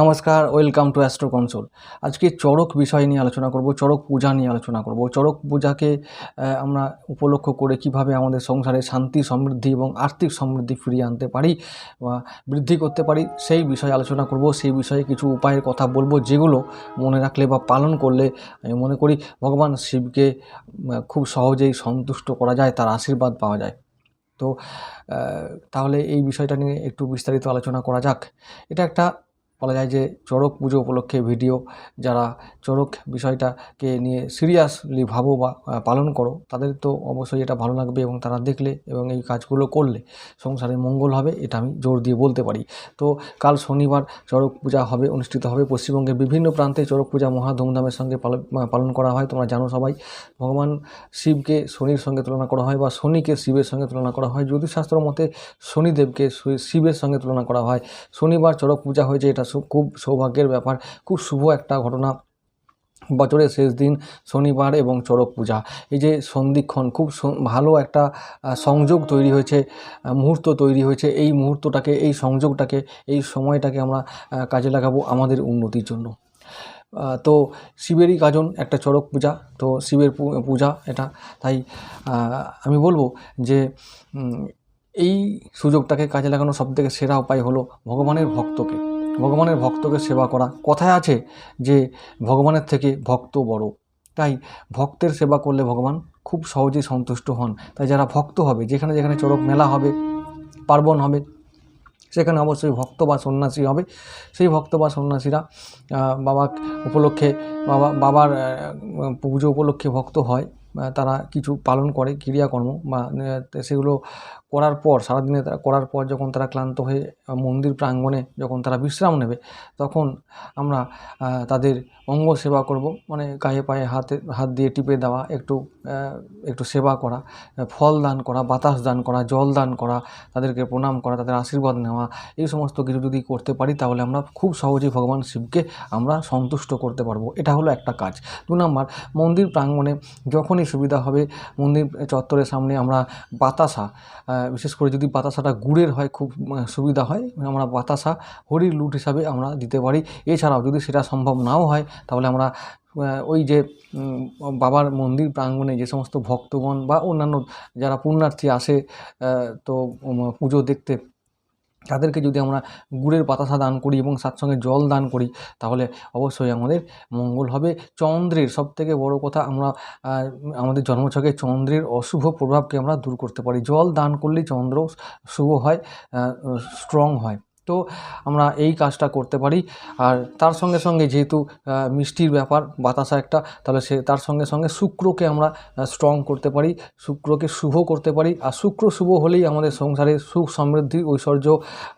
নমস্কার, welcome to astro console. আজকে চড়ক বিষয় নিয়ে আলোচনা করব, চড়ক পূজা নিয়ে আলোচনা করব। চড়ক পূজাকে আমরা উপলক্ষ করে কীভাবে আমাদের সংসারে শান্তি, সমৃদ্ধি এবং আর্থিক সমৃদ্ধি ফিরিয়ে আনতে পারি বা বৃদ্ধি করতে পারি, সেই বিষয়ে আলোচনা করব। সেই বিষয়ে কিছু উপায়ের কথা বলব যেগুলো মনে রাখলে বা পালন করলে আমি মনে করি ভগবান শিবকে খুব সহজেই সন্তুষ্ট করা যায়, তার আশীর্বাদ পাওয়া যায়। তো তাহলে এই বিষয়টা নিয়ে একটু বিস্তারিত আলোচনা করা যাক। এটা একটা বলা যায় যে চড়ক পুজো উপলক্ষে ভিডিও, যারা চড়ক বিষয়টাকে নিয়ে সিরিয়াসলি ভাবো বা পালন করো, তাদের তো অবশ্যই এটা ভালো লাগবে এবং তারা দেখলে এবং এই কাজগুলো করলে সংসারে মঙ্গল হবে, এটা আমি জোর দিয়ে বলতে পারি। তো কাল শনিবার চড়ক পূজা হবে, অনুষ্ঠিত হবে। পশ্চিমবঙ্গের বিভিন্ন প্রান্তে চড়ক পূজা মহা ধুমধামের সঙ্গে পালন করা হয়, তোমরা জানো সবাই। ভগবান শিবকে শনির সঙ্গে তুলনা করা হয় বা শনিকে শিবের সঙ্গে তুলনা করা হয়। জ্যোতিষশাস্ত্র মতে শনিদেবকে শিবের সঙ্গে তুলনা করা হয়। শনিবার চড়ক পূজা হয়েছে, এটা খুব সৌভাগ্যের ব্যাপার। খুব শুভ একটা ঘটনা। বছরের শেষ দিন শনিবার এবং চড়ক পূজা। এই যে সন্ধিক্ষণ খুব ভালো একটা সংযোগ তৈরি হয়েছে মুহূর্ত তৈরি হয়েছে। এই মুহূর্তটাকে, এই সংযোগটাকে, এই সময়টাকে আমরা কাজে লাগাবো আমাদের উন্নতির জন্য। তো শিবেরই গাজন একটা চড়ক পূজা। তো শিবের পূজা এটা। তাই আমি বলব যে এই সুযোগটাকে কাজে লাগানোর সবথেকে সেরা উপায় হলো ভগবানের ভক্তকে। ভগবানের ভক্তকে সেবা করা। কথায় আছে যে, ভগবানের থেকে ভক্ত বড়। তাই ভক্তের সেবা করলে ভগবান খুব সহজেই সন্তুষ্ট হন। তাই যারা ভক্ত হবে, যেখানে যেখানে চড়ক মেলা হবে, পার্বণ হবে, সেখানে অবশ্যই ভক্ত বা সন্ন্যাসী হবে। সেই ভক্ত বা সন্ন্যাসীরা বাবা উপলক্ষে, বাবা, বাবার পুজো উপলক্ষে ভক্ত হয়। তারা কিছু পালন করে, ক্রিয়াকর্ম বা সেগুলো করার পর, সারাদিনে তারা করার পর যখন তারা ক্লান্ত হয়ে মন্দির প্রাঙ্গণে যখন তারা বিশ্রাম নেবে, তখন আমরা তাদের অঙ্গ সেবা করব। মানে গায়ে পায়ে হাতে, হাত দিয়ে টিপে দেওয়া, একটু একটু সেবা করা ফল দান করা, বাতাস দান করা, জল দান করা, তাদেরকে প্রণাম করা, তাদের আশীর্বাদ নেওয়া, এই সমস্ত কিছু যদি করতে পারি, তাহলে আমরা খুব সহজেই ভগবান শিবকে আমরা সন্তুষ্ট করতে পারব। এটা হলো একটা কাজ। দু নম্বর, মন্দির প্রাঙ্গণে যখনই সুবিধা হবে, মন্দির চত্বরের সামনে আমরা বাতাসা বিশেষ করে যদি বাতাসাটা গুড়ের হয়, খুব সুবিধা হয়, আমরা বাতাসা হরির লুট হিসাবে আমরা দিতে পারি। এছাড়াও যদি সেটা সম্ভব নাও হয়, তাহলে আমরা ওই যে বাবার মন্দির প্রাঙ্গণে যে সমস্ত ভক্তগণ বা অন্যান্য যারা পুণ্যার্থী আসে তো পুজো দেখতে তাদেরকে যদি আমরা গুড়ের বাতাসা দান করি এবং তার সঙ্গে জল দান করি, তাহলে অবশ্যই আমাদের মঙ্গল হবে। চন্দ্রের সব থেকে বড়ো কথা আমরা আমাদের জন্মছকে চন্দ্রের অশুভ প্রভাবকে আমরা দূর করতে পারি। জল দান করলে চন্দ্র শুভ হয় স্ট্রং হয়। তো আমরা এই কাজটা করতে পারি। আর তার সঙ্গে সঙ্গে যেহেতু মিষ্টির ব্যাপার, বাতাসা একটা, তাহলে সে, তার সঙ্গে সঙ্গে শুক্রকে আমরা স্ট্রং করতে পারি, শুক্রকে শুভ করতে পারি। আর শুক্র শুভ হলেই আমাদের সংসারে সুখ সমৃদ্ধি, ঐশ্বর্য,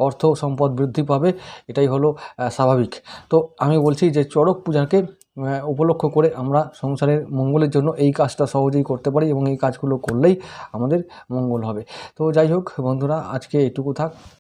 অর্থ সম্পদ বৃদ্ধি পাবে, এটাই হলো স্বাভাবিক। তো আমি বলছি যে চড়ক পূজাকে উপলক্ষ করে আমরা সংসারের মঙ্গলের জন্য এই কাজটা সহজেই করতে পারি এবং এই কাজগুলো করলেই আমাদের মঙ্গল হবে। তো যাই হোক বন্ধুরা, আজকে এটুকু থাক।